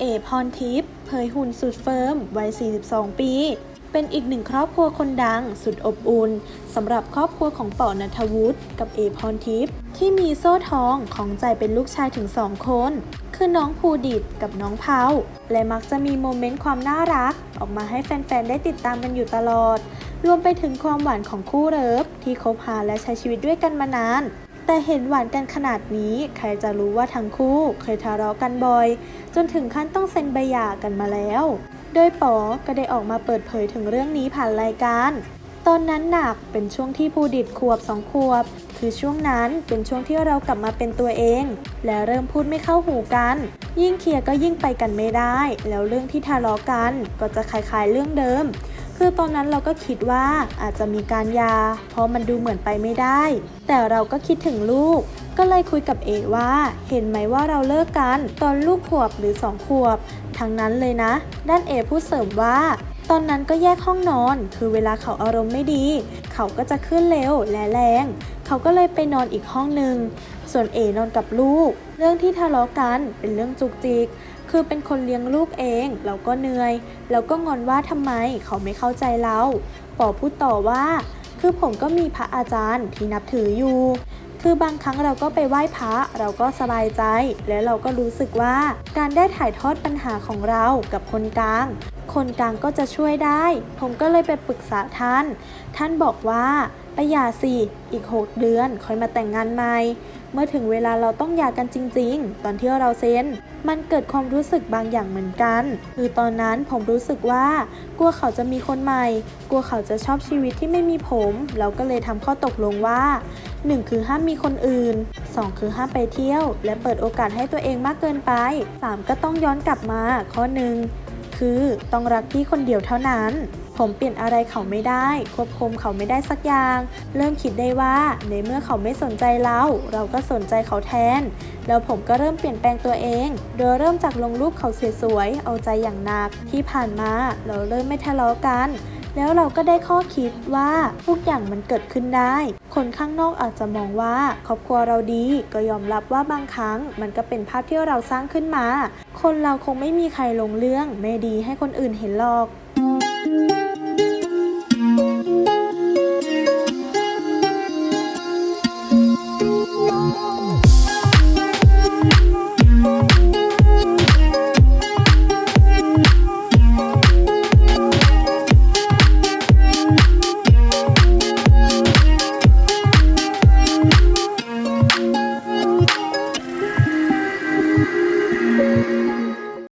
เอพรทิพย์เผยหุ่นสุดเฟิร์มวัย 42 ปี เป็นอีกหนึ่งครอบครัวคนดังสุดอบอุ่นสำหรับครอบครัวของปอนัทวุฒิกับเอพรทิพย์ที่มีโซ่ทองของใจเป็นลูกชายถึงสองคน คือน้องภูดิตกับน้องเผาและมักจะมีโมเมนต์ความน่ารัก ออกมาให้แฟนๆ ได้ติดตามกันอยู่ตลอด รวมไปถึงความหวานของคู่เลิฟที่คบหาและใช้ชีวิตด้วยกันมานาน แต่เห็นหวานกันขนาดนี้ ใครจะรู้ว่าทั้งคู่เคยทะเลาะกันบ่อย จนถึงขั้นต้องเซ็นใบหย่ากันมาแล้ว โดยป๋อก็ได้ออกมาเปิดเผยถึงเรื่องนี้ผ่านรายการ ตอนนั้นหนักเป็นช่วงที่ภูดิตขวบสองขวบ คือช่วงนั้นเป็นช่วงที่เรากลับมาเป็นตัวเอง และเริ่มพูดไม่เข้าหูกัน ยิ่งเคลียร์ก็ยิ่งไปกันไม่ได้ แล้วเรื่องที่ทะเลาะกันก็จะคล้ายๆเรื่องเดิม คือตอนนั้นเราก็คิดว่าอาจจะมีการยา เพราะมันดูเหมือนไปไม่ได้ แต่เราก็คิดถึงลูก ก็เลยคุยกับเอว่า เห็นไหมว่าเราเลิกกัน ตอนลูกขวบหรือสองขวบ ทั้งนั้นเลยนะ ด้านเอพูดเสริมว่าตอนนั้นก็แยกห้องนอน คือเวลาเขาอารมณ์ไม่ดี เขาก็จะขึ้นเร็วและแรง เขาก็เลยไปนอนอีกห้องหนึ่ง ส่วนเอนอนกับลูก เรื่องที่ทะเลาะกันเป็นเรื่องจุกจิก คือเป็นคนเลี้ยงลูกเองเราก็เหนื่อยแล้วก็งอนว่าทำไมเขาไม่เข้าใจเราปอพูดต่อว่า คือผมก็มีพระอาจารย์ที่นับถืออยู่ คือบางครั้งเราก็ไปไหว้พระเราก็สบายใจ และเราก็รู้สึกว่าการได้ถ่ายทอดปัญหาของเรากับคนกลาง คนกลางก็จะช่วยได้ ผมก็เลยไปปรึกษาท่าน ท่านบอกว่า ไปหย่าสิอีก 6 เดือนค่อยมาแต่งงานใหม่ เมื่อถึงเวลาเราต้องหย่ากันจริง ๆ ตอนที่เราเซ็น มันเกิดความรู้สึกบางอย่างเหมือนกัน คือตอนนั้นผมรู้สึกว่า กลัวเขาจะมีคนใหม่ กลัวเขาจะชอบชีวิตที่ไม่มีผม เราก็เลยทำข้อตกลงว่า 1 คือห้ามมีคนอื่น 2 คือห้ามไปเที่ยว และเปิดโอกาสให้ตัวเองมากเกินไป 3 ก็ต้องย้อนกลับมาข้อหนึ่ง คือต้องรักพี่คนเดียวเท่านั้น ผมเปลี่ยนอะไรเขาไม่ได้ ควบคุมเขาไม่ได้สักอย่าง เริ่มคิดได้ว่าในเมื่อเขาไม่สนใจเรา เราก็สนใจเขาแทน แล้วผมก็เริ่มเปลี่ยนแปลงตัวเอง โดยเริ่มจากลงรูปเขาสวยๆ เอาใจอย่างหนัก ที่ผ่านมาเราเริ่มไม่ทะเลาะกัน แล้วเราก็ได้ข้อคิดว่าทุกอย่างมันเกิดขึ้นได้ คนข้างนอกอาจจะมองว่าครอบครัวเราดี ก็ยอมรับว่าบางครั้ง มันก็เป็นภาพที่เราสร้างขึ้นมา คนเราคงไม่มีใครลงเรื่องไม่ดีให้คนอื่นเห็นหรอก